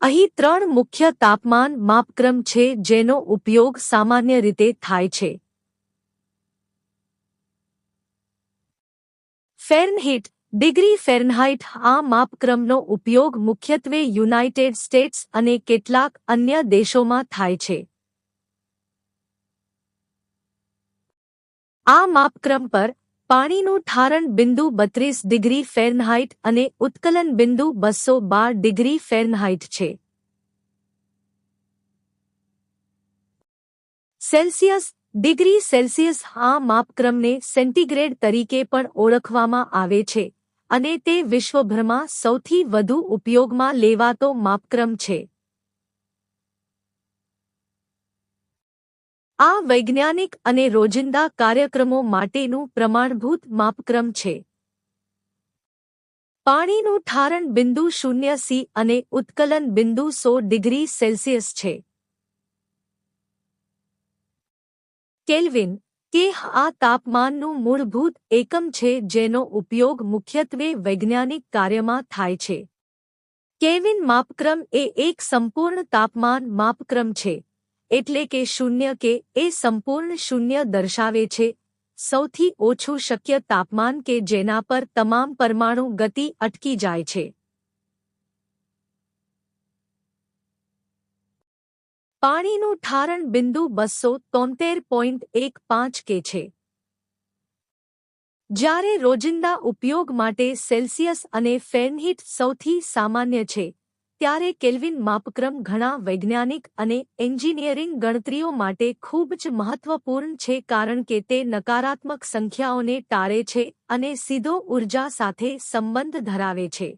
અહીં ત્રણ મુખ્ય તાપમાન માપક્રમ છે, જેનો ઉપયોગ સામાન્ય રીતે થાય છે. ફેરનહીટ, ડિગ્રી ફેરનહાઇટ, આ માપક્રમનો ઉપયોગ મુખ્યત્વે યુનાઇટેડ સ્ટેટ્સ અને કેટલાક અન્ય દેશોમાં થાય છે. આ માપક્રમ પર પાણીનું ઠારણ બિંદુ બત્રીસ ડિગ્રી ફેરનહાઇટ અને ઉત્કલન બિંદુ બસો બાર ડિગ્રી ફેરનહાઇટ છે. સેલ્સિયસ ડિગ્રી સેલ્સિયસ આ માપક્રમને સેન્ટીગ્રેડ તરીકે પણ ઓળખવામાં આવે છે અને તે વિશ્વભરમાં સૌથી વધુ ઉપયોગમાં લેવાતો માપક્રમ છે. આ વૈજ્ઞાનિક અને રોજિંદા કાર્યક્રમો માટેનું પ્રમાણભૂત માપક્રમ છે. પાણીનું ઠારણ બિંદુ શૂન્ય સી અને ઉત્કલન બિંદુ સો ડિગ્રી સેલ્સિયસ છે. કેલ્વિન, કે આ તાપમાનનું મૂળભૂત એકમ છે જેનો ઉપયોગ મુખ્યત્વે વૈજ્ઞાનિક કાર્યમાં થાય છે. કેવિન માપક્રમ એ એક સંપૂર્ણ તાપમાન માપક્રમ છે. એટલે કે શૂન્ય કે એ સંપૂર્ણ શૂન્ય દર્શાવે છે. સૌથી ઓછું શક્ય તાપમાન કે જેના પર તમામ પરમાણુ ગતિ અટકી જાય છે. પાણીનું ઠારણ બિંદુ બસો તોતેર પોઈન્ટ એક પાંચ કે છે. જ્યારે રોજિંદા ઉપયોગ માટે સેલ્સિયસ અને ફેરનહીટ સૌથી સામાન્ય છે ત્યારે કેલ્વિન માપક્રમ ઘણા વૈજ્ઞાનિક અને એન્જિનિયરિંગ ગણતરીઓ માટે ખૂબ જ મહત્વપૂર્ણ છે કારણ કે તે નકારાત્મક સંખ્યાઓને ટાળે છે અને સીધો ઊર્જા સાથે સંબંધ ધરાવે છે.